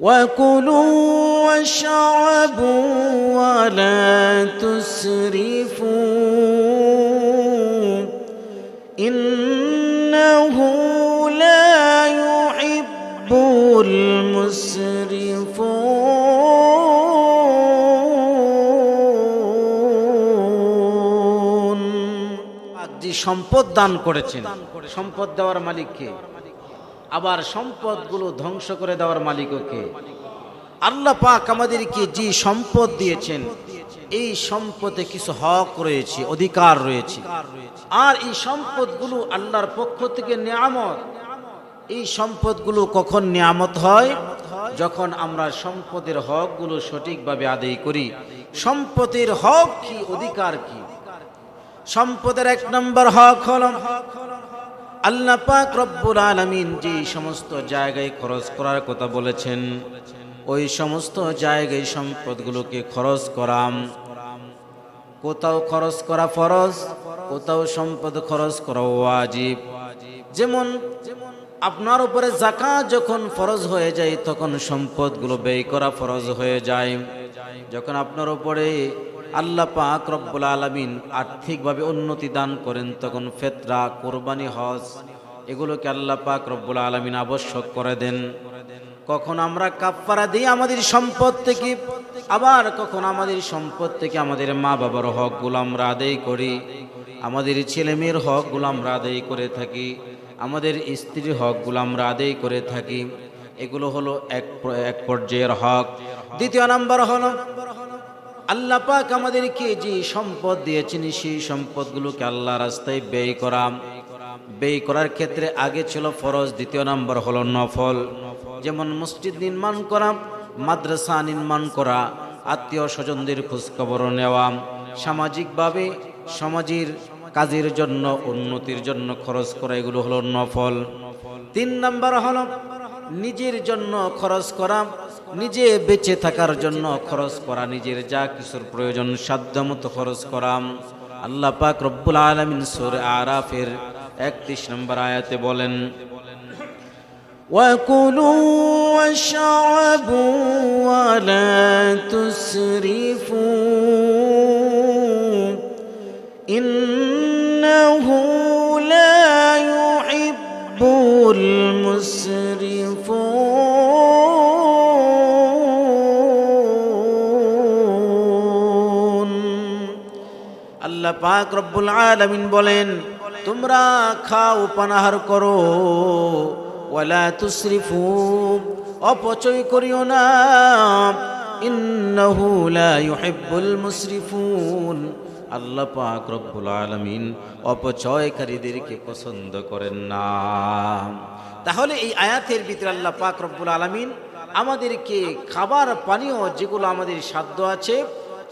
وكلوا واشربوا ولا تسرفوا إنه لا يحب المسرفون যে সম্পদ দান করেছেন সম্পদ দেওয়ার মালিককে আবার সম্পদগুলো ধ্বংস করে দেওয়ার মালিকও কে আল্লাহ পাক আমাদেরকে যে সম্পদ দিয়েছেন, এই সম্পদে কিছু হক রয়েছে, অধিকার রয়েছে। আর এই সম্পদগুলো আল্লাহর পক্ষ থেকে নিয়ামত। এই সম্পদগুলো কখন নিয়ামত হয়? যখন আমরা সম্পদের হকগুলো সঠিকভাবে আদায় করি। সম্পদের হক কি, অধিকার কি? সম্পদের এক নম্বর হক হল আল্লাহ পাক রব্বুল আলামিন যে সমস্ত জায়গায় খরচ করার কথা বলেছেন, ওই সমস্ত জায়গায় সম্পদগুলোকে খরচ করাম। কোথাও খরচ করা ফরজ, কোথাও সম্পদ খরচ করা ওয়াজিব। যেমন আপনার উপরে জাকাত যখন ফরজ হয়ে যায়, তখন সম্পদগুলো ব্যয় করা ফরজ হয়ে যায়। যখন আপনার উপরে আল্লাহ পাক রব্বুল আলমিন আর্থিকভাবে উন্নতি দান করেন তখন ফেতরা, কোরবানি, হজ, এগুলোকে আল্লাহ পাক রব্বুল আলমিন আবশ্যক করে দেন। কখন আমরা কাপ্পারা দিই আমাদের সম্পদ থেকে, আবার কখন আমাদের সম্পদ থেকে আমাদের মা বাবার হকগুলো আমরা আদায় করি, আমাদের ছেলে মেয়ের হকগুলো আমরা আদায় করে থাকি, আমাদের স্ত্রীর হকগুলো আমরা আদায় করে থাকি। এগুলো হলো এক এক পর্যায়ের হক। দ্বিতীয় নাম্বার হলো আল্লাহ পাক আমাদেরকে যে সম্পদ দিয়েছেন, সেই সম্পদগুলোকে আল্লাহ রাস্তায় ব্যয় করা। ব্যয় করার ক্ষেত্রে আগে ছিল ফরজ, দ্বিতীয় নাম্বার হলো নফল। যেমন মসজিদ নির্মাণ করা, মাদ্রাসা নির্মাণ করা, আত্মীয় স্বজনদের খোঁজখবর নেওয়া, সামাজিকভাবে সমাজের কাজের জন্য, উন্নতির জন্য খরচ করা, এগুলো হলো নফল। তিন নম্বর হলো নিজের জন্য খরচ করা নিজে বেঁচে থাকার জন্য খরচ করা নিজের যা কিছুর প্রয়োজন সাধ্য মতো খরচ করা আল্লাহ পাক রব্বুল আলমিন সুর আরাফের একত্রিশ নম্বর আয়াতে বলেন وكلوا واشربوا ولا تسرفوا إنه পাক রব্বুল আলামিন বলেন, তোমরা খাও, পানাহার করো, ওয়ালা তুসরিফু, অপচয় করিও না। ইন্নাহু লা ইউহিব্বুল মুসরিফুন। আল্লাহ পাক রব্বুল আলামিন অপচয়কারীদেরকে পছন্দ করেন না। তাহলে এই আয়াতের ভিতরে আল্লাহ পাক রব্বুল আলামিন আমাদেরকে খাবার, পানীয় যেগুলো আমাদের সাধ্য আছে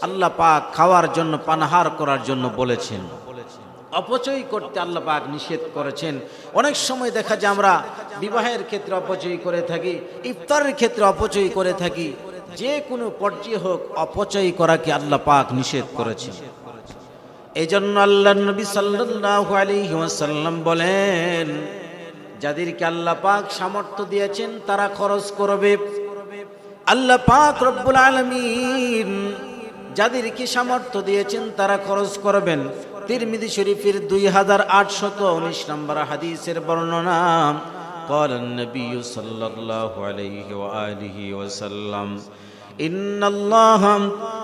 আল্লাহ পাক খাওয়ার জন্য, পানাহার করার জন্য বলেছেন। অপচয় করতে আল্লাহ পাক নিষেধ করেছেন। অনেক সময় দেখা যায় আমরা বিবাহের ক্ষেত্রে অপচয় করে থাকি, ইফতারের ক্ষেত্রে অপচয় করে থাকি। যে কোনো পর্যায়ে হোক, অপচয় করাকে আল্লাহ পাক নিষেধ করেছেন। এই জন্য আল্লাহ নবী সাল্লাল্লাহু আলাইহি ওয়াসাল্লাম বলেন, যাদেরকে আল্লাহ পাক সামর্থ্য দিয়েছেন, তারা খরচ করবে। আল্লাহ পাক রব্বুল আলামিন যাদেরকে সামর্থ্য দিয়েছেন তারা খরচ করবেন তিরমিদি শরীফের দুই হাজার আটশত উনিশ নম্বর হাদিসের বর্ণনা قال النبي صلى الله عليه وآله وسلم إن الله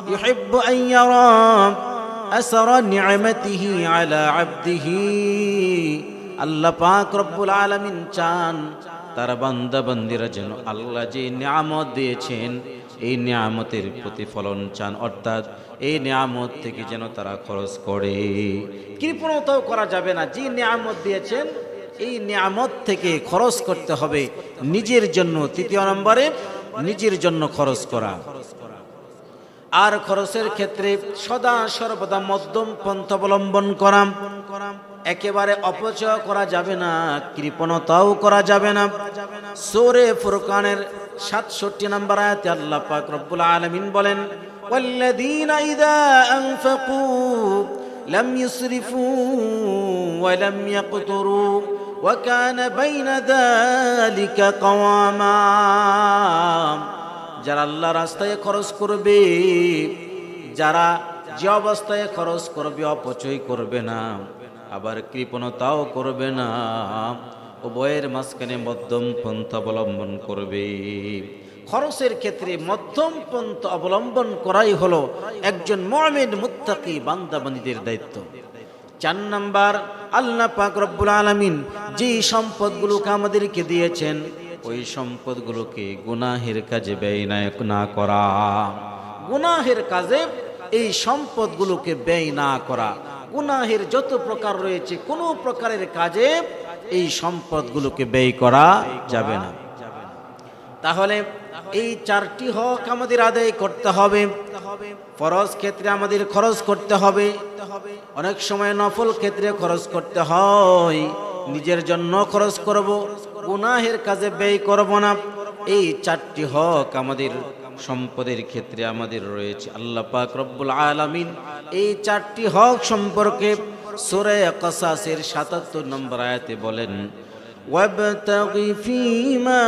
يحب أن يرى أثر نعمته على عبده আল্লাহ পাক রব্বুল আলামিন চান তার বান্দা বান্দিরা যেন আল্লাহ যে নিয়ামত দিয়েছেন এই নিয়ামতের প্রতিফলন চান, অর্থাৎ এই নিয়ামত থেকে যেন তারা খরচ করে। কৃপণতাও করা যাবে না। যে নিয়ামত দিয়েছেন, এই নিয়ামত থেকে খরচ করতে হবে নিজের জন্য। তৃতীয় নম্বরে, নিজের জন্য খরচ করা। আর খরচের ক্ষেত্রে সদা সর্বদা মধ্যম পন্থ অবলম্বন করা। একেবারে অপচয় করা যাবে না কৃপণতাও করা যাবে না সোরে ফুরকানের সাতষট্টি নম্বর আয়াতে আল্লাহ পাক রব্বুল আলামিন বলেন والذين إذا أنفقوا لم يسرفوا ولم يقتروا وكان بين ذلك قواما যারা আল্লাহ রাস্তায় খরচ করবে যারা যে অবস্থায় খরচ করবে অপচয় করবে না আবার কৃপণতাও করবে না। উভয়ের মাঝখানে মধ্যম পন্থা অবলম্বন করবে। খরচের ক্ষেত্রে মধ্যম পন্থা অবলম্বন করাই হলো একজন মমিন মুত্তাকি বান্দাবান্দিদের দায়িত্ব। চার নাম্বার, আল্লাহ পাক রব্বুল আলামিন যে সম্পদগুলোকে আমাদেরকে দিয়েছেন, ওই সম্পদগুলোকে গুনাহের কাজে ব্যয় না- না করা। গুনাহের কাজে এই সম্পদগুলোকে ব্যয় না করা। গুনাহের যত প্রকার রয়েছে, কোনো প্রকারের কাজে এই সম্পদগুলোকে ব্যয় করা যাবে না। তাহলে এই চারটি হক আমাদের আদায় করতে হবে। ফরজ ক্ষেত্রে আমাদের খরচ করতে হবে। অনেক সময় নফল ক্ষেত্রে খরচ করতে হয়। নিজের জন্য খরচ করব, গুনাহের কাজে ব্যয় করব না। এই চারটি হক আমাদের সম্পদের ক্ষেত্রে আমাদের রয়েছে আল্লাহ পাক রব্বুল আলামিন এই চারটি হক সম্পর্কে সূরা কসাসের 77 নম্বর আয়াতে বলেন وابتغ فيما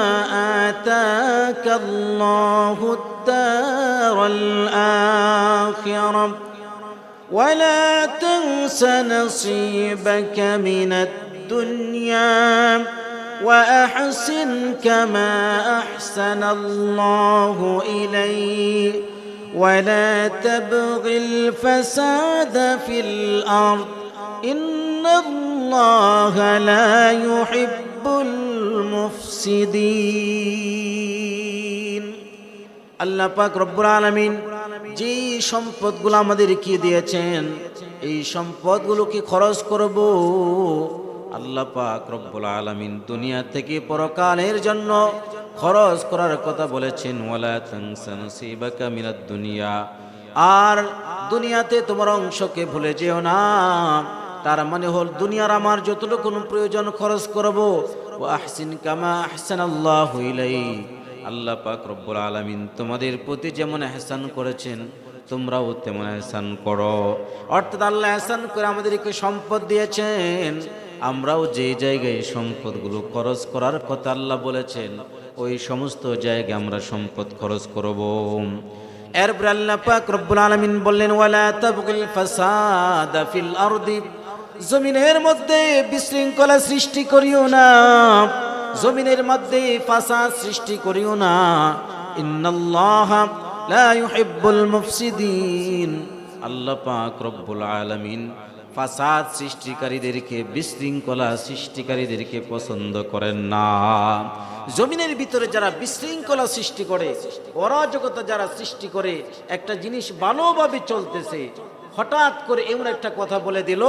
آتاك الله الدار الآخرة ولا تنس نصيبك من الدنيا وأحسن كما أحسن الله إليك ولا تبغ الفساد في الأرض إن الله لا يحب المفسدين আল্লাহ পাক রব্বুল আলামিন যে সম্পদগুলো আমাদের কি দিয়েছেন এই সম্পদগুলোকে খরচ করব আল্লাহ পাক রব্বুল আলামিন দুনিয়া থেকে পরকালের জন্য খরচ করার কথা বলেছেন দুনিয়া। আর দুনিয়াতে তোমার অংশকে ভুলে যেও না। তার মানে হল দুনিয়ার আমার যতটুকু প্রয়োজন খরচ করব ও আহসিন কামা আহসান আল্লাহ আল্লাহ পাক রব্বুল আলামিন তোমাদের প্রতি যেমন এহসান করেছেন, তোমরাও তেমন এহসান করো। অর্থাৎ আল্লাহ এহসান করে আমাদেরকে সম্পদ দিয়েছেন। আমরাও যে জায়গায় সম্পদগুলো খরচ করার কথা আল্লাহ বলেছেন, ওই সমস্ত জায়গায় আমরা সম্পদ খরচ করব। এরপরে আল্লাহ পাক রব্বুল আলামিন বললেন, ওয়ালা তাবগিল ফাসাদা ফিল আরদি। জমিনের মধ্যে বিশৃঙ্খলা সৃষ্টি করিও না, জমিনের মধ্যে ফাসাদ সৃষ্টি করিও না। ইন্নাল্লাহ লা ইউহিব্বুল মুফসিদিন। আল্লাহ পাক রব্বুল আলামিন ফাসাদ সৃষ্টিকারীদেরকে, বিশৃঙ্খলা সৃষ্টিকারীদেরকে পছন্দ করেন না। জমিনের ভিতরে যারা বিশৃঙ্খলা সৃষ্টি করে, অরাজকতা যারা সৃষ্টি করে, একটা জিনিস ভালোভাবে চলতেছে। হঠাৎ করে এমন একটা কথা বলে দিল,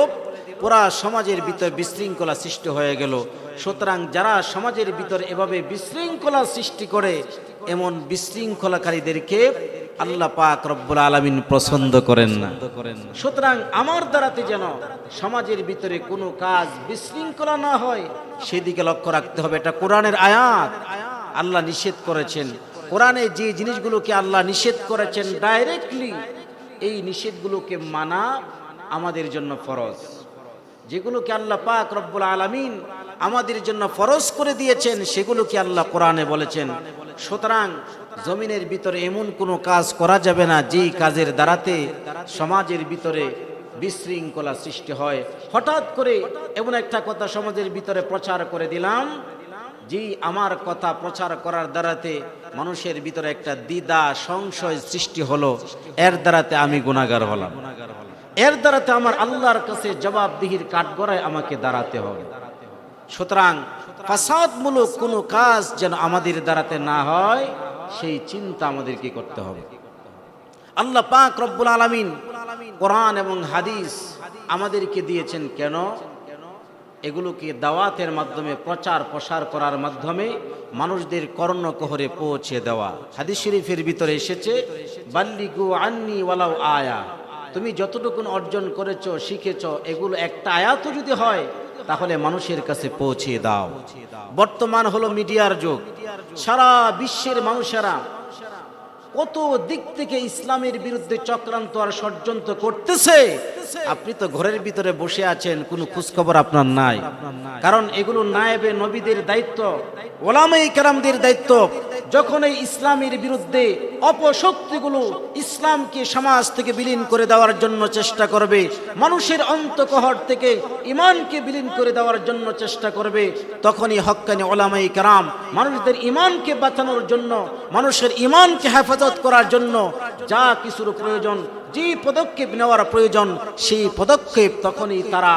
পুরা সমাজের ভিতরে বিশৃঙ্খলা সৃষ্টি হয়ে গেল। সুতরাং যারা সমাজের ভিতরে এভাবে বিশৃঙ্খলা সৃষ্টি করে, এমন বিশৃঙ্খলাকারীদেরকে আল্লাহ পাক রব্বুল আলামিন পছন্দ করেন না। সুতরাং আমার দ্বারাতে যেন সমাজের ভিতরে কোনো কাজ বিশৃঙ্খলা না হয় সেদিকে লক্ষ্য রাখতে হবে। এটা কোরআনের আয়াত। আল্লাহ নিষেধ করেছেন। কোরআনে যে জিনিসগুলোকে আল্লাহ নিষেধ করেছেন ডাইরেক্টলি এই নিষেধগুলোকে মানা আমাদের জন্য ফরজ। যেগুলোকে আল্লাহ পাক রব্বুল আলামিন আমাদের জন্য ফরজ করে দিয়েছেন সেগুলোকে আল্লাহ কোরআনে বলেছেন। সুতরাং জমিনের ভিতরে এমন কোনো কাজ করা যাবে না, যেই কাজের দ্বারাতে সমাজের ভিতরে বিশৃঙ্খলা সৃষ্টি হয়। হঠাৎ করে এমন একটা কথা সমাজের ভিতরে প্রচার করে দিলাম যে আমার কথা প্রচার করার দ্বারাতে মানুষের ভিতরে একটা দ্বিধা, সংশয় সৃষ্টি হলো। এর দ্বারাতে আমি গুণাগার হলাম। এর দ্বারাতে আমার আল্লাহর কাছে জবাবদিহির কাঠগড়ায় আমাকে দাঁড়াতে হবে। সুতরাং ফাসাদমূলক কোনো কাজ যেন আমাদের দ্বারাতে না হয় সেই চিন্তা আমাদেরকে করতে হবে। আল্লাহ পাক রব্বুল আলামিন কোরআন এবং হাদিস আমাদেরকে দিয়েছেন কেন? এগুলোকে দাওয়াতের মাধ্যমে, প্রচার প্রসার করার মাধ্যমে মানুষদের কর্ণকহরে পৌঁছে দেওয়া। হাদিস শরীফের ভিতরে এসেছে, বাল্লিগু আন্নি ওয়ালাও আয়া। তুমি যতটুকুন অর্জন করেছ, শিখেছ, এগুলো একটা আয়াতও যদি হয় তাহলে মানুষের কাছে পৌঁছে দাও। বর্তমান হলো মিডিয়ার যুগ। সারা বিশ্বের মানুষেরা কত দিক থেকে ইসলামের বিরুদ্ধে চক্রান্ত আর ষড়যন্ত্র করতেছে আপনি তো ঘরের ভিতরে বসে আছেন কোনো খোঁজখবর আপনার নাই। কারণ এগুলো নায়েবে নবীদের দায়িত্ব ওলামাই কেরামদের দায়িত্ব। যখন এই ইসলামের বিরুদ্ধে অপশক্তিগুলো ইসলামকে সমাজ থেকে বিলীন করে দেওয়ার জন্য চেষ্টা করবে মানুষের অন্তকহর থেকে ইমানকে বিলীন করে দেওয়ার জন্য চেষ্টা করবে তখনই হক্কানি ওলামাই কেরাম মানুষদের ইমানকে বাঁচানোর জন্য মানুষের ইমানকে হেফাজত করার জন্য যা কিছুর প্রয়োজন যে পদক্ষেপ নেওয়ার প্রয়োজন, সেই পদক্ষেপ তখনই তারা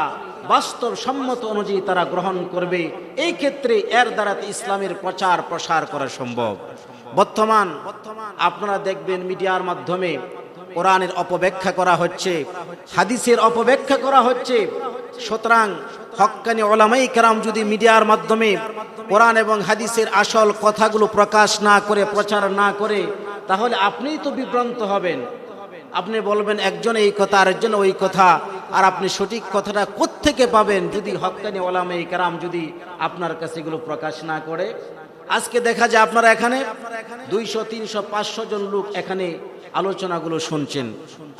বাস্তব সম্মত অনুযায়ী তারা গ্রহণ করবে। এই ক্ষেত্রে এর দ্বারা ইসলামের প্রচার প্রসার করা সম্ভব। বর্তমান আপনারা দেখবেন মিডিয়ার মাধ্যমে কোরআনের অপব্যাখ্যা করা হচ্ছে, হাদিসের অপব্যাখ্যা করা হচ্ছে। সুতরাং হক্কানি ওলামাই কেরাম যদি মিডিয়ার মাধ্যমে কোরআন এবং হাদিসের আসল কথাগুলো প্রকাশ না করে, প্রচার না করে, তাহলে আপনিই তো বিভ্রান্ত হবেন। আপনি বলবেন, একজন এই কথা, আরেকজন ওই কথা। আর আপনি সঠিক কথাটা কোত্থেকে পাবেন? যদি হক্কানি ওলামে কারাম যদি আপনার কাছে এগুলো প্রকাশ না করে? আজকে দেখা যায় আপনারা এখানে দুইশো, তিনশো, পাঁচশো জন লোক এখানে আলোচনাগুলো শুনছেন।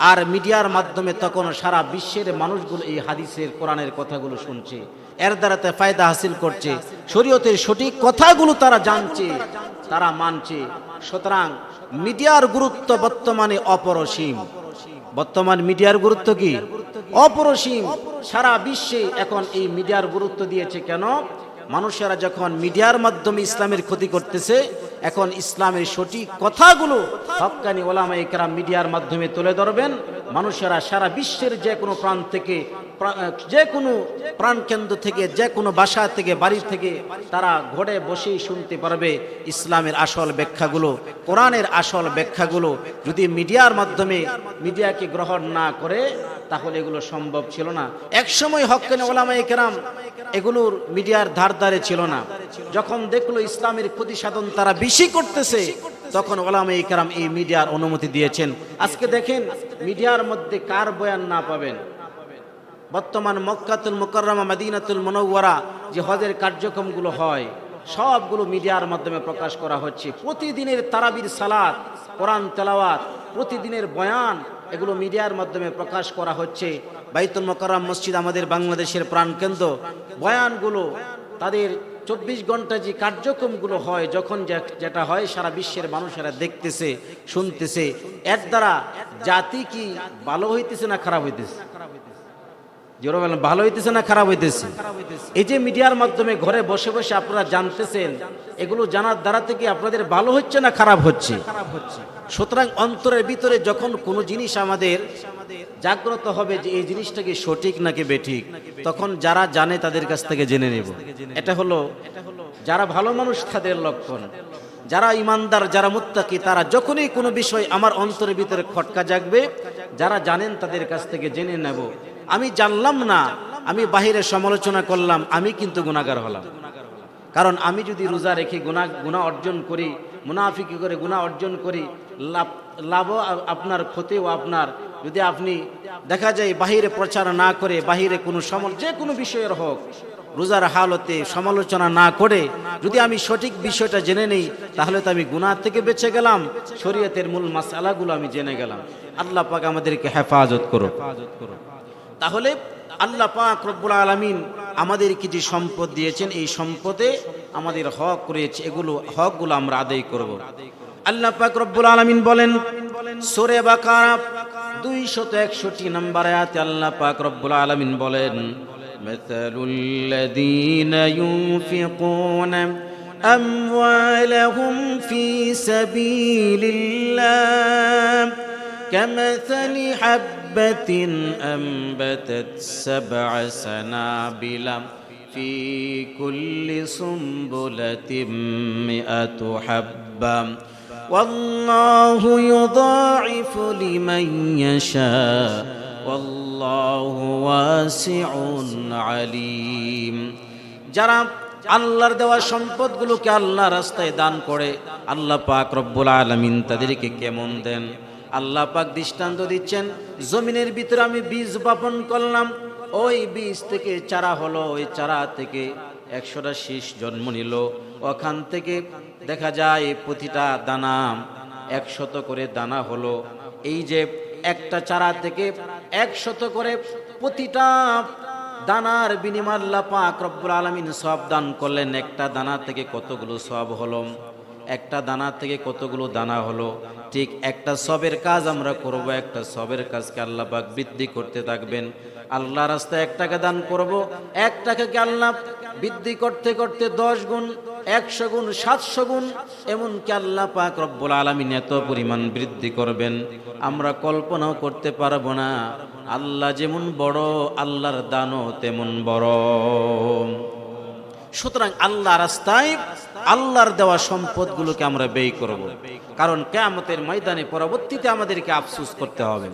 আর মিডিয়ার মাধ্যমে তখন সারা বিশ্বের মানুষগুলো এই হাদিসের, কোরআনের কথাগুলো শুনছে। এর দ্বারাতে ফায়দা হাসিল করছে। শরীয়তের সঠিক কথাগুলো তারা জানছে, তারা মানছে। সুতরাং মিডিয়ার গুরুত্ব বর্তমানে অপরসীম। বর্তমান মিডিয়ার গুরুত্ব কি? অপরসীম। সারা বিশ্বে এখন এই মিডিয়ার গুরুত্ব দিয়েছে কেন? মানুষেরা যখন মিডিয়ার মাধ্যমে ইসলামের ক্ষতি করতেছে, এখন ইসলামের সঠিক কথাগুলো হকানি ওলামা একরাম মিডিয়ার মাধ্যমে তুলে ধরবেন। মানুষেরা সারা বিশ্বের যে কোনো প্রান্ত থেকে যে কোনো প্রাণকেন্দ্র থেকে যে কোনো বাসা থেকে, বাড়ি থেকে তারা ঘরে বসেই শুনতে পারবে ইসলামের আসল ব্যাখ্যাগুলো, কোরআনের আসল ব্যাখ্যাগুলো। যদি মিডিয়ার মাধ্যমে মিডিয়াকে গ্রহণ না করে, তাহলে এগুলো সম্ভব ছিল না। একসময় হকানি ওলামা কেরাম এগুলোর মিডিয়ার ধার ধারে ছিল না। যখন দেখল ইসলামের ক্ষতি সাধন তারা বেশি করতেছে, তখন ওলামা ইকরাম এই মিডিয়ার অনুমতি দিয়েছেন। আজকে দেখেন, মিডিয়ার মধ্যে কার বয়ান না পাবেন? বর্তমান মক্কাতুল মুকররমা, মদিনাতুল মনওয়ারা যে হজের কার্যক্রমগুলো হয়, সবগুলো মিডিয়ার মাধ্যমে প্রকাশ করা হচ্ছে। প্রতিদিনের তারাবির সালাত, কোরআন তেলাওয়াত, প্রতিদিনের বয়ান, এগুলো মিডিয়ার মাধ্যমে প্রকাশ করা হচ্ছে। বাইতুল মোকাররম মসজিদ আমাদের বাংলাদেশের প্রাণকেন্দ্র বয়ানগুলো, তাদের চব্বিশ ঘণ্টা যে কার্যক্রমগুলো হয়, যখন যেটা হয়, সারা বিশ্বের মানুষেরা দেখতেছে, শুনতেছে। এর দ্বারা জাতি কি ভালো হইতেছে না খারাপ হইতেছে? ভালো হইতেছে না খারাপ হইতেছে? এই যে মিডিয়ার মাধ্যমে ঘরে বসে বসে আপনারা জানতেছেন, এগুলো জানার দ্বারা থেকে আপনাদের ভালো হচ্ছে না খারাপ হচ্ছে? সুতরাং অন্তরের ভিতরে যখন কোনো জিনিস আমাদের জাগ্রত হবে যে এই জিনিসটা কি সঠিক নাকি বেঠিক, তখন যারা জানে তাদের কাছ থেকে জেনে নেব। এটা হলো যারা ভালো মানুষ তাদের লক্ষণ। যারা ইমানদার, যারা মুত্তাকি, তারা যখনই কোনো বিষয় আমার অন্তরের ভিতরে খটকা জাগবে, যারা জানেন তাদের কাছ থেকে জেনে নেব। আমি জানলাম না, আমি বাহিরে সমালোচনা করলাম, আমি কিন্তু গুণাগার হলাম। কারণ আমি যদি রোজা রেখে গুণা গুণা অর্জন করি, মুনাফিকি করে গুণা অর্জন করি, লাভ, লাভও আপনার ক্ষতিও আপনার। যদি আপনি দেখা যায় বাহিরে প্রচার না করে, বাহিরে কোনো সমল, যে কোনো বিষয়ের হোক, রোজার হালতে সমালোচনা না করে, যদি আমি সঠিক বিষয়টা জেনে নেই, তাহলে তো আমি গুণার থেকে বেঁচে গেলাম, শরীয়তের মূল মাসালাগুলো আমি জেনে গেলাম। আল্লাহ পাক আমাদেরকে হেফাজত করো তাহলে আল্লাহ পাক রব্বুল আলামিন আমাদেরকে যে সম্পদ দিয়েছেন এই সম্পদে আমাদের হক রয়েছে এগুলো হকগুলো আমরা আদায় করব আল্লাহ পাক রব্বুল আলামিন বলেন সূরা বাকারা 261 নম্বর আয়াতে আল্লাহ পাক রব্বুল আলামিন বলেন مثل الذين ينفقون أموالهم في سبيل الله كمثل حبة أنبتت سبع سنابل في كل سنبلة مئة حبة والله يضاعف لمن يشاء والله واسع عليم যারা আল্লাহর দেওয়া সম্পদগুলোকে আল্লাহ রাস্তায় দান করে আল্লাহ পাক রব্বুল আলামিন তাদেরকে কেমন দেন আল্লাহ পাক দৃষ্টান্ত দিচ্ছেন, জমিনের ভিতরে আমি বীজ বপন করলাম, ওই বীজ থেকে চারা হলো, ওই চারা থেকে একশোটা শীষ জন্ম নিল। ওখান থেকে দেখা যায় প্রতিটা দানা একশত করে দানা হলো। এই যে একটা চারা থেকে একশত করে প্রতিটা দানার বিনিময় আল্লাহ পাক রব্বুল আলমিন সব দান করলেন। একটা দানা থেকে কতগুলো সব হলো? একটা দানা থেকে কতগুলো দানা হলো? ঠিক একটা সবের কাজ আমরা করব, একটা সবের কাজকে আল্লাহ পাক বৃদ্ধি করতে থাকবেন। আল্লাহ রাস্তায় এক টাকা দান করব এক টাকাকে আল্লাহ বৃদ্ধি করতে করতে দশ গুণ, একশো গুণ, সাতশো গুণ? এমনকি আল্লাহ পাক রব্বুল আলমিন এত পরিমাণ বৃদ্ধি করবেন। আমরা কল্পনাও করতে পারব না। আল্লাহ যেমন বড়, আল্লাহর দানও তেমন বড়। সুতরাং আল্লাহ রাস্তায় আল্লাহর দেওয়া সম্পদগুলোকে আমরা ব্যয় করব কারণ কেয়ামতের ময়দানে পরবর্তীতে আমাদেরকে আফসুস করতে হবে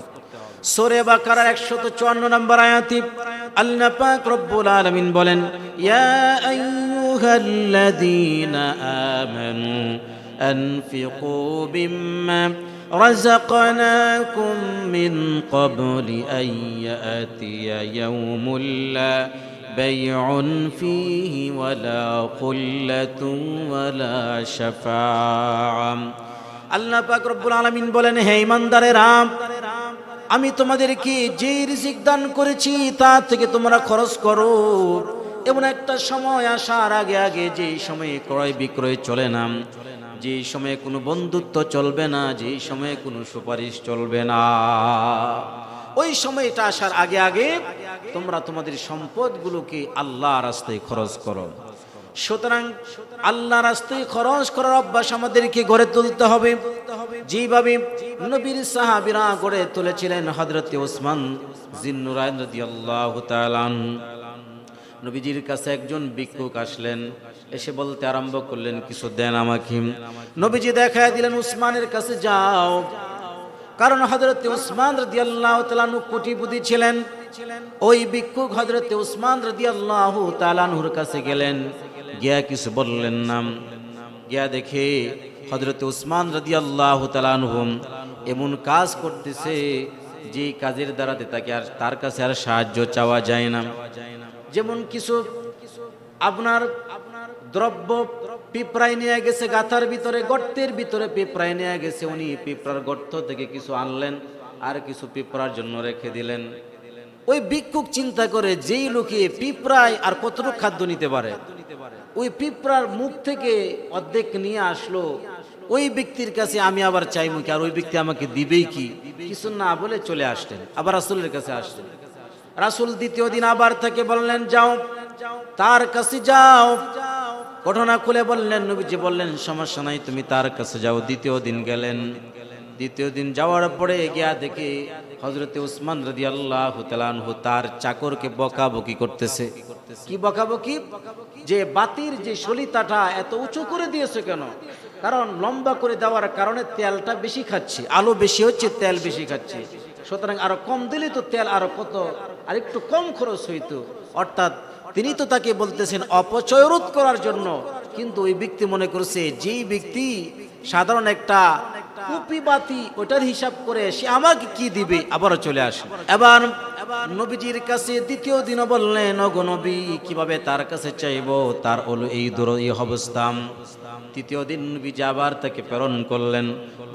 সোরে বাকারার একশত চুয়ান্ন নম্বর আয়াতি আল্লাহ পাক রব্বুল আলামিন বলেন ইয়া আইয়ুহাল্লাযীনা আমানু আনফিকু বিম্মা رزقناكم من قبل أن يأتي يوم لا بيع فيه ولا قلة ولا شفاعة আল্লাহ পাক রব্বুল আলামিন বলেন হে ইমানদারেরা আমি তোমাদেরকে যে রিজিক দান করেছি তা থেকে তোমরা খরচ করো এমন একটা সময় আসার আগে আগে যে সময়ে ক্রয় বিক্রয় চলে না যে সময়ে কোনো বন্ধুত্ব চলবে না যে সময়ে কোনো সুপারিশ চলবে না ওই সময়টা আসার আগে আগে তোমরা তোমাদের সম্পদগুলোকে আল্লাহ রাস্তায় খরচ করো। সুতরাং আল্লাহ রাস্তায় খরচ করার অভ্যাস আমাদেরকে গড়ে তুলতে হবে। যেভাবে নবীর সাহাবিরা গড়ে তুলেছিলেন হজরত ওসমান তাআলা নবীজির কাছে একজন ভিক্ষুক আসলেন, এসে বলতে আরম্ভ করলেন, কিছু দেন আমাকে। নবীজি দেখায় দিলেন উসমানের কাছে যাও। কারণ হজরত উসমান রাদিয়াল্লাহু তাআলাহু কোটিপতি ছিলেন। ওই ভিক্ষুক হজরত উসমান রাদিয়াল্লাহু তাআলাহুর কাছে গেলেন। গিয়া কিছু বললেন না গিয়া দেখে হজরত উসমান রাদিয়াল্লাহু তাআলাহু এমন কাজ করতেছে যে কাজের দ্বারাতে তাকে আর তার কাছে আর সাহায্য চাওয়া যায় না। যেমন কিছু আপনার দ্রব্য পিঁপড়ায় নিয়ে গেছে গাথার ভিতরে, গর্তের ভিতরে পিঁপড়ায় নিয়ে গেছে। উনি পিঁপড়ার গর্ত থেকে কিছু আনলেন আর কিছু পিঁপড়ার জন্য রেখে দিলেন। ওই ভিক্ষুক চিন্তা করে যেই লোকে পিঁপড়ায় আর কতটুকু খাদ্য নিতে পারে, ওই পিঁপড়ার মুখ থেকে অর্ধেক নিয়ে আসলো, ওই ব্যক্তির কাছে আমি আবার চাইমু কি, আর ওই ব্যক্তি আমাকে দিবেই কি? কিছু না বলে চলে আসলেন, আবার রাসুলের কাছে আসলেন। রাসুল দ্বিতীয় দিন আবার তাকে বললেন, যাও, তার কাছে যাও। ঘটনা খুলে বললেন, নবীজি বললেন, সমস্যা নাই, তুমি তার কাছে যাও। দ্বিতীয় দিন গেলেন। দ্বিতীয় দিন যাওয়ার পরে গিয়া দেখে হজরতে উসমান রদি আল্লাহ তার চাকরকে বকাবকি করতেছে। কি বকাবকি? যে বাতির যে সলিতাটা এত উঁচু করে দিয়েছে কেন? কারণ লম্বা করে দেওয়ার কারণে তেলটা বেশি খাচ্ছে, আলো বেশি হচ্ছে, তেল বেশি খাচ্ছে। সুতরাং আরও কম দিলে তো তেল আরও কত আর একটু কম খরচ হইতো। অর্থাৎ তিনি তো তাকে বলতেছেন অপচয় রোধ করার জন্য। কিন্তু ওই ব্যক্তি মনে করছে, যেই ব্যক্তি সাধারণ একটা কুপি বাতি ওটার হিসাব করে সে আমাকে কি দিবে? আবারও চলে আসে। এবার নবীজির কাছে দ্বিতীয় দিনও বললেন নবী কীভাবে তার কাছে চাইব? তার হলো এই দূর এই অবস্থা তৃতীয় দিন নবীজি আবার তাকে প্রেরণ করলেন।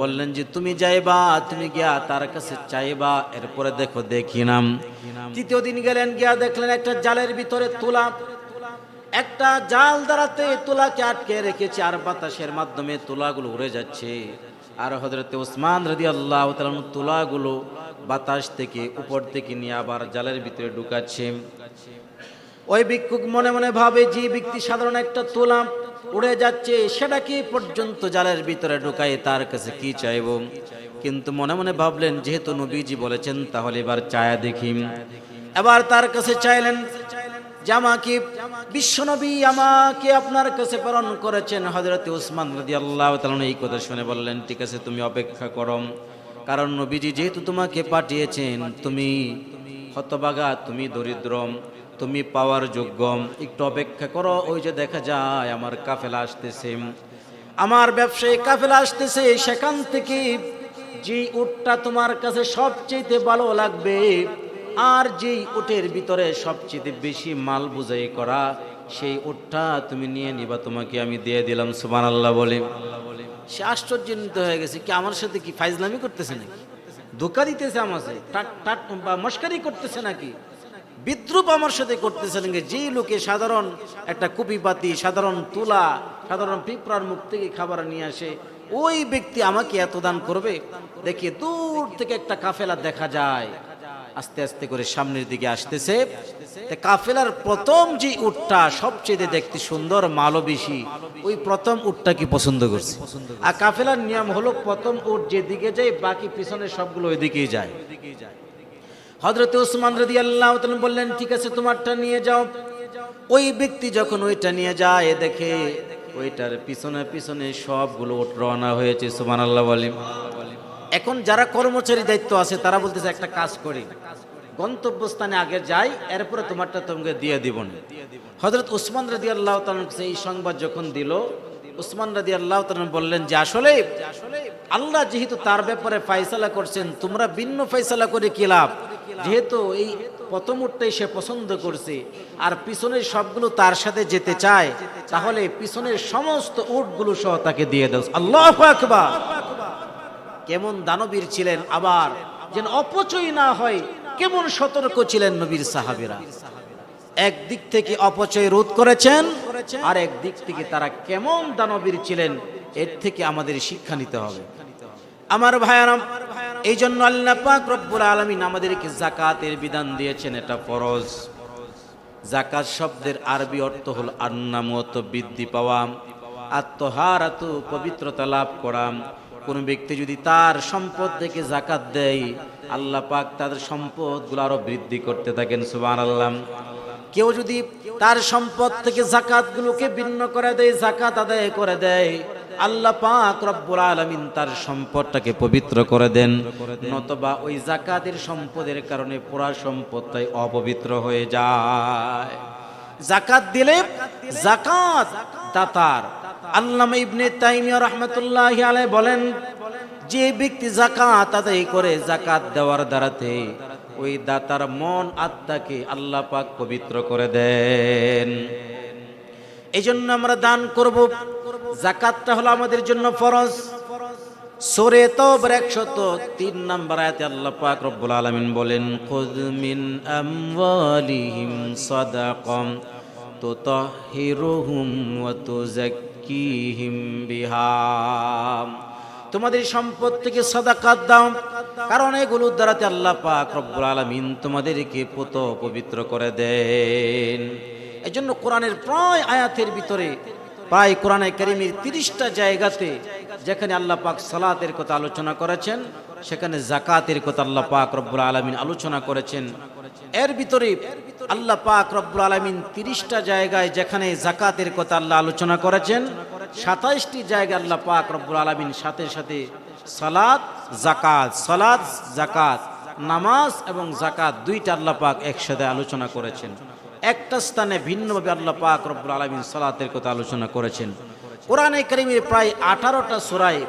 বললেন যে তুমি যাইবা তুমি গিয়া তার কাছে চাইবা এরপরে দেখো দেখি নাম। তৃতীয় দিন গেলেন গিয়া দেখলেন একটা জালের ভিতরে তোলা। একটা জাল দ্বারাতে তোলাকে আটকে রেখেছে আর বাতাসের মাধ্যমে তোলাগুলো উড়ে যাচ্ছে। আর হজরতে ওসমান রদি আল্লাহ তোলাগুলো বাতাস থেকে, উপর থেকে নিয়ে আবার জালের ভিতরে ঢুকাচ্ছে। ওই ভিক্ষুক মনে মনে ভাবে, যে ব্যক্তি সাধারণ একটা তোলা উড়ে যাচ্ছে, সেটা কি পর্যন্ত জালের ভিতরে ঢুকায়, তার কাছে কি চাইব? কিন্তু মনে মনে ভাবলেন, যেহেতু নবীজি বলেছেন, তাহলে এবার চায়া দেখি। এবার তার কাছে চাইলেন যে আমাকে বিশ্বনবী আমাকে আপনার কাছে প্রেরণ করেছেন। হজরত উসমান রাদি আল্লাহ এই কথা শুনে বললেন, ঠিক আছে, তুমি অপেক্ষা করো। কারণ নবীজি যেহেতু তোমাকে পাঠিয়েছেন, তুমি হতবাগা তুমি দরিদ্র, তুমি পাওয়ার যোগ্য। একটু অপেক্ষা করো, ওই যে দেখা যায় আমার কাফেলা আসতেছে। আমার ব্যবসায়ী কাফেলা আসতেছে, সেখান থেকে যে উটটা তোমার কাছে সবচেয়ে ভালো লাগবে আর যেই উটের ভিতরে সবচেয়ে বেশি মাল বুঝাই করা, সেই উটটা তুমি নিয়ে নিবা, তোমাকে আমি দিয়ে দিলাম সুবান আল্লাহ বলে। সে আশ্চর্যজনিত হয়ে গেছে, কি আমার সাথে কি ফাইজলামি করতেছে নাকি? ধোকা দিতেছে আমাকে বা মস্কারি করতেছে নাকি? বিদ্রুপ আমার সাথে করতেছে নাকি? যেই লোকে সাধারণ একটা কুপিপাতি, সাধারণ তুলা, সাধারণ পিঁপড়ার মুখ থেকে খাবার নিয়ে আসে, ওই ব্যক্তি আমাকে এত দান করবে? দেখি দূর থেকে একটা কাফেলা দেখা যায়। আস্তে আস্তে করে সামনের দিকে আসতেছে। কাফেলার প্রথম যে উটটা সবচেয়ে দেখতে সুন্দর মালও বেশি ওই প্রথম উটটা কি পছন্দ করছে? আর কাফেলার নিয়ম হলো প্রথম উট যেদিকে যায়, বাকি পিছনের সবগুলো ওইদিকেই যায়। হজরত উসমান রদি আল্লাহ বললেন, ঠিক আছে, তোমারটা নিয়ে যাও। ওই ব্যক্তি যখন ওইটা নিয়ে যায়, দেখে ওইটার পিছনে পিছনে সবগুলো ওট রওনা হয়েছে সুমান আল্লাহ বলিম এখন যারা কর্মচারী দায়িত্ব আছে, তারা বলতেছে, একটা কাজ করি। গন্তব্যস্থানে আগে যাই, এরপরে তোমারটা তোমাকে দিয়ে দিব হজরত উসমান রাদি আল্লাহ এই সংবাদ যখন দিল, উসমান রাদি আল্লাহ বললেন যে, আসলে আল্লাহ যেহেতু তার ব্যাপারে ফাইসালা করছেন, তোমরা ভিন্ন ফাইসালা করে কি লাভ? যেহেতু এই প্রথম উঠটাই সে পছন্দ করছে, আর পিছনের সবগুলো তার সাথে যেতে চায়, তাহলে পিছনের সমস্ত উটগুলো সহ তাকে দিয়ে দাও। আল্লাহ আকবার। কেমন দানবীর ছিলেন আবার, যেন অপচয় না হয়, কেমন সতর্ক ছিলেন নবীর সাহাবেরা। একদিক থেকে অপচয় রোধ করেছেন, আর একদিক থেকে তারা কেমন দানবীর ছিলেন, এর থেকে আমাদের শিক্ষা নিতে হবে। আমার ভাইয়ারাম এই জন্য আল্লাহ পাক রব্বুল আলামিন আমাদেরকে জাকাতের বিধান দিয়েছেন, এটা ফরজ। জাকাত শব্দের আরবি অর্থ হল আন্নামত বৃদ্ধি পাওয়া, আত্মহারাতু, পবিত্রতা লাভ করা। কোন ব্যক্তি যদি তার সম্পদ থেকে জাকাত দেয়, আল্লাহ পাক তাদের সম্পদগুলো আরও বৃদ্ধি করতে থাকেন সুবান আল্লাহ কেউ যদি তার সম্পদ থেকে জাকাতগুলোকে ভিন্ন করে দেয়, জাকাত আদায় করে দেয়, আল্লাহ পাক রব্বুল আলামিন তার সম্পদটাকে পবিত্র করে দেন। নতবা ওই জাকাতের সম্পদের কারণে পুরা সম্পদটাই অপবিত্র হয়ে যায়। জাকাত দিলে জাকাত দাতার আল্লামা ইবনে তাইমিয়া রহমতুল্লাহ আলাই বলেন, যে ব্যক্তি জাকাত আদায় করে জাকাত দেওয়ার দ্বারাতে ওই দাতার মন আত্মাকে আল্লাহ পাক পবিত্র করে দেন। এই জন্য আমরা দান করব। জাকাতটা হলো আমাদের জন্য ফরজ। সোরে তবর একশত তিন নম্বর আয়াতে আল্লাহ পাক রব্বুল আলামিন বলেন খুদ মিন আমওয়ালিহিম সাদাকাম তুতাহিরুহুম ওয়া তুযাক্কিহিম বিহা। তোমাদের সম্পদ থেকে সাদাকাত দাও, কারণ এগুলোর দ্বারাতে আল্লাহ পাক রব্বুল আলামিন তোমাদেরকে পুত পবিত্র করে দেন। এই জন্য কোরআনের প্রায় আয়াতের ভিতরে, প্রায় কোরআনে কারিমের তিরিশটা জায়গাতে যেখানে আল্লাহ পাক সালাতের কথা আলোচনা করেছেন, সেখানে জাকাতের কথা আল্লাহ পাক রব্বুল আলমিন আলোচনা করেছেন। এর ভিতরে আল্লাহ পাক রব্বুল আলমিন তিরিশটা জায়গায় যেখানে জাকাতের কথা আল্লাহ আলোচনা করেছেন, সাতাইশটি জায়গায় আল্লাহ পাক রব্বুল আলমিন সাথে সাথে সালাত জাকাত সালাত জাকাত নামাজ এবং জাকাত দুইটা আল্লাহ পাক একসাথে আলোচনা করেছেন। একটা স্থানে ভিন্নভাবে আল্লাহ পাক রব্বুল আলমিন সালাতের কথা আলোচনা করেছেন। কোরআনে কারিমের প্রায় আঠারোটা সোরায়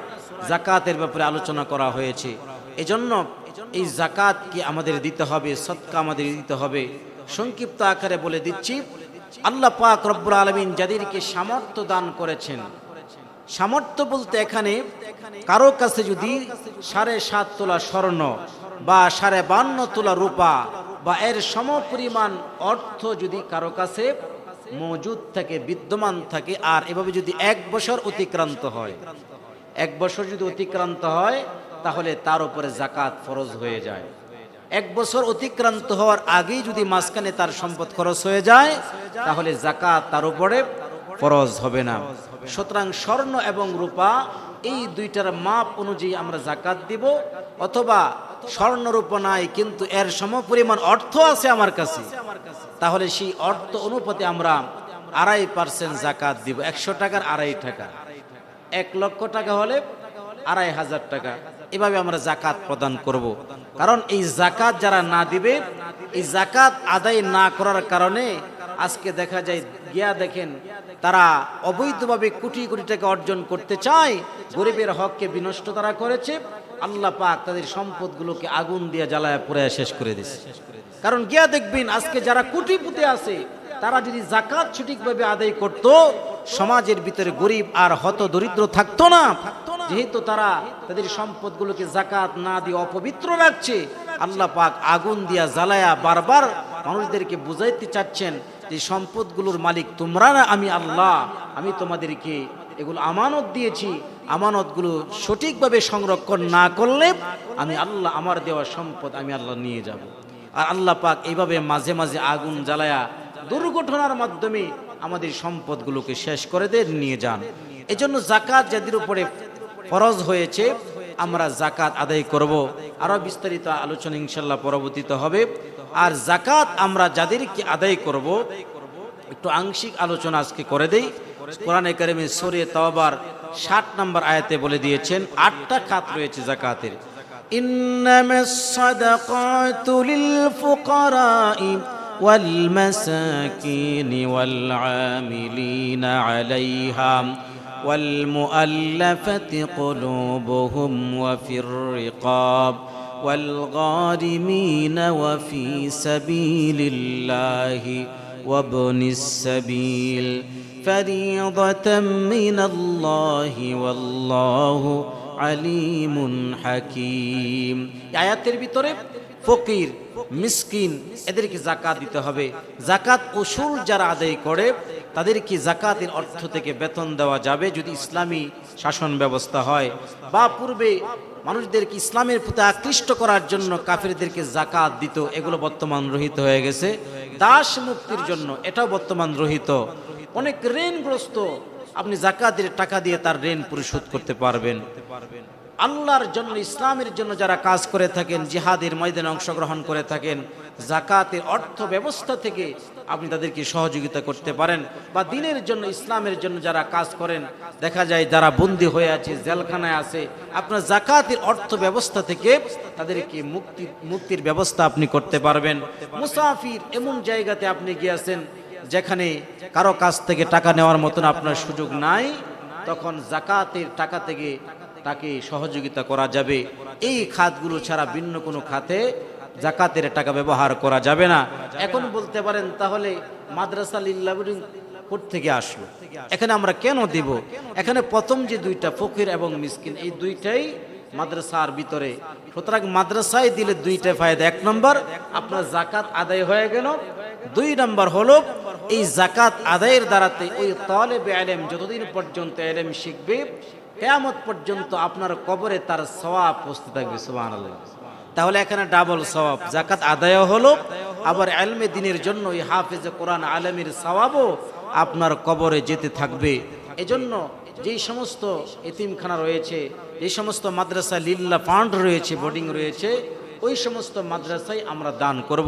জাকাতের ব্যাপারে আলোচনা করা হয়েছে। এজন্য এই জাকাত কি আমাদের দিতে হবে, সৎকা আমাদের দিতে হবে। সংক্ষিপ্ত আকারে বলে দিচ্ছি, আল্লাহ পাক রব্বুল আলমিন যাদেরকে সামর্থ্য দান করেছেন, সামর্থ্য বলতে এখানে কারও কাছে যদি সাড়ে সাত তোলা স্বর্ণ বা সাড়ে বান্ন তোলা রূপা বা এর সমপরিমাণ অর্থ যদি কারও কাছে মজুদ থাকে, বিদ্যমান থাকে, আর এভাবে যদি এক বছর অতিক্রান্ত হয়, এক বছর যদি অতিক্রান্ত হয় তাহলে তার উপরে জাকাত ফরজ হয়ে যায়। এক বছর অতিক্রান্ত হওয়ার আগেই যদি মাঝখানে তার সম্পদ খরচ হয়ে যায়, তাহলে জাকাত তার উপরে ফরজ হবে না। সুতরাং স্বর্ণ এবং রূপা এই দুইটার মাপ অনুযায়ী আমরা জাকাত দিব, অথবা স্বর্ণ রূপা নাই, কিন্তু এর সমপরিমাণ অর্থ আছে আমার কাছে, তাহলে সেই অর্থ অনুপাতে আমরা আড়াই পার্সেন্ট জাকাত দিব, একশো টাকার আড়াই টাকা। এক লক্ষ টাকা হলে আড়াই হাজার টাকা। এভাবে আমরা জাকাত প্রদান করব। কারণ এই জাকাত যারা না দিবে, এই জাকাত আদায় না করার কারণে আজকে দেখা যায়, গিয়া দেখেন তারা অবৈধভাবে কোটি কোটি টাকা অর্জন করতে চায়, গরিবের হককে বিনষ্ট তারা করেছে, আল্লাহ পাক তাদের সম্পদগুলোকে আগুন দিয়ে জ্বালায় পুরে শেষ করে দিছে কারণ গিয়া দেখবেন আজকে যারা কুটিপুতে আছে, তারা যদি জাকাত সঠিকভাবে আদায় করত, সমাজের ভিতরে গরিব আর হত দরিদ্র থাকতো না যেহেতু তারা তাদের সম্পদগুলোকে জাকাত না দিয়ে অপবিত্র রাখছে, আল্লাহ পাক আগুন দিয়া জ্বালায়া বারবার মানুষদেরকে বুঝাইতে চাচ্ছেন যে সম্পদগুলোর মালিক তোমরা না, আমি আল্লাহ, আমি তোমাদেরকে এগুলো আমানত দিয়েছি, আমানতগুলো সঠিকভাবে সংরক্ষণ না করলে আমি আল্লাহ আমার দেওয়া সম্পদ আমি আল্লাহ নিয়ে যাব। আর আল্লাহ পাক এইভাবে মাঝে মাঝে আগুন জ্বালায়া দুর্ঘটনার মাধ্যমে আমাদের সম্পদগুলোকে শেষ করে দিয়ে নিয়ে যান। এজন্য জাকাত যাদের উপরে ফরজ হয়েছে আমরা জাকাত আদায় করব আরও বিস্তারিত আলোচনা ইনশাল্লাহ পরবর্তীতে হবে আর জাকাত আমরা যাদেরকে আদায় করব একটু আংশিক আলোচনা আজকে করে দেই কোরআনে কারিমে সরে তওবার ষাট নম্বর আয়াতে বলে দিয়েছেন আটটা খাত রয়েছে জাকাতের إنما الصدقات للفقراء والمساكين والعاملين عليها والمؤلفة قلوبهم وفي الرقاب والغارمين وفي سبيل الله وابن السبيل فريضة من الله والله আলিমুন হাকিম আয়াতের ভিতরে ফকির মিসকিন এদেরকে জাকাত দিতে হবে জাকাত উসুল যারা আদায় করে তাদেরকে জাকাতের অর্থ থেকে বেতন দেওয়া যাবে যদি ইসলামী শাসন ব্যবস্থা হয়। বা পূর্বে মানুষদেরকে ইসলামের প্রতি আকৃষ্ট করার জন্য কাফেরদেরকে জাকাত দিত, এগুলো বর্তমান রহিত হয়ে গেছে। দাস মুক্তির জন্য এটাও বর্তমান রহিত। অনেক ঋণগ্রস্ত আপনি জাকাতের টাকা দিয়ে তার ঋণ পরিশোধ করতে পারবেন। আল্লাহর জন্য, ইসলামের জন্য যারা কাজ করে থাকেন, জিহাদের ময়দানে অংশগ্রহণ করে থাকেন, জাকাতের অর্থ ব্যবস্থা থেকে আপনি তাদেরকে সহযোগিতা করতে পারেন বা দিনের জন্য, ইসলামের জন্য যারা কাজ করেন, দেখা যায় যারা বন্দী হয়ে আছে, জেলখানায় আছে, আপনার জাকাতের অর্থ ব্যবস্থা থেকে তাদেরকে মুক্তি, মুক্তির ব্যবস্থা আপনি করতে পারবেন। মুসাফির এমন জায়গাতে আপনি গিয়েছেন যেখানে কারও কাছ থেকে টাকা নেওয়ার মতন আপনার সুযোগ নাই, তখন জাকাতের টাকা থেকে তাকে সহযোগিতা করা যাবে। এই খাতগুলো ছাড়া ভিন্ন কোনো খাতে জাকাতের টাকা ব্যবহার করা যাবে না। এখন বলতে পারেন তাহলে মাদ্রাসা লিল্লাবরিং থেকে আসলো? এখানে আমরা কেন দেব? এখানে প্রথম যে দুইটা ফকির এবং মিসকিন এই দুইটাই মাদ্রাসার ভিতরে। সুতরাং মাদ্রাসায় দিলে দুইটা ফায়দা। এক নম্বর আপনার জাকাত আদায় হয়ে গেল। দুই নম্বর হলো এই জাকাত আদায়ের দ্বারাতে ওই তালেবে আলেম যতদিন পর্যন্ত এলেম শিখবে কেয়ামত পর্যন্ত আপনার কবরে তার সওয়াব পৌঁছতে থাকবে সুবাহ তাহলে এখানে ডাবল সওয়াব। জাকাত আদায় হলো, আবার আলমে দিনের জন্য এই হাফেজে কোরআন আলমের সওয়াবও আপনার কবরে যেতে থাকবে। এজন্য যেই সমস্ত এতিমখানা রয়েছে যে সমস্ত মাদ্রাসা লিল্লা ফান্ড রয়েছে, বোর্ডিং রয়েছে, ওই সমস্ত মাদ্রাসায় আমরা দান করব।